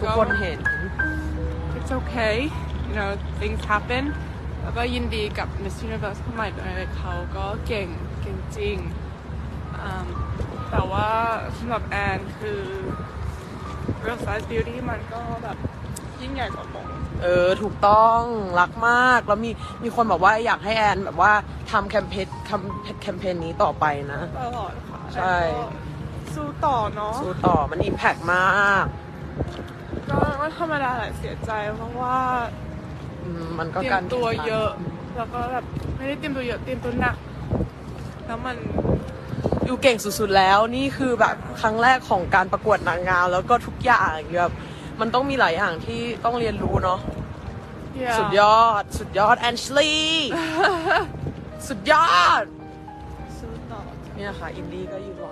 ทุกคนเห็น it's okay you know things happen แล้วก็ยินดีกับ Miss Universe คนใหม่ด้วยเขาก็เก่งเก่งจริงอืมแต่ว่าสำหรับแอนคือ real size beauty มันก็แบบยิ่งใหญ่กว่ามงเออ ถูกต้องรักมาก แล้วมีมีคนบอกว่าอยากให้แอนแบบว่าทำแคมเปญทำแคมเปญนี้ต่อไปนะ ตลอดค่ะใช่ แอนก็สู้ต่อเนาะ สู้ต่อมันอิมแพกมากก็ไม่ธ รรมดาแหละเสียใจเพราะว่าอืมมันก็เตรียการมตัวเยอะ แล้วก็แบบไม่ได้เตรียมตัวเยอะเตรียมตัวหนัก แล้วมันอยู่เก่งสุดๆแล้วนี่คือแบบครั้งแรกของการประกวดนางงามแล้วก็ทุกอย่างแบบมันต้องมีหลายอย่างที่ต้องเรียนรู้เนาะ Yeah สุดยอด สุดยอดแอนชลีสุดยอด สู้ต่อ เนี่ยค่ะ อินดี้ก็อยู่ใน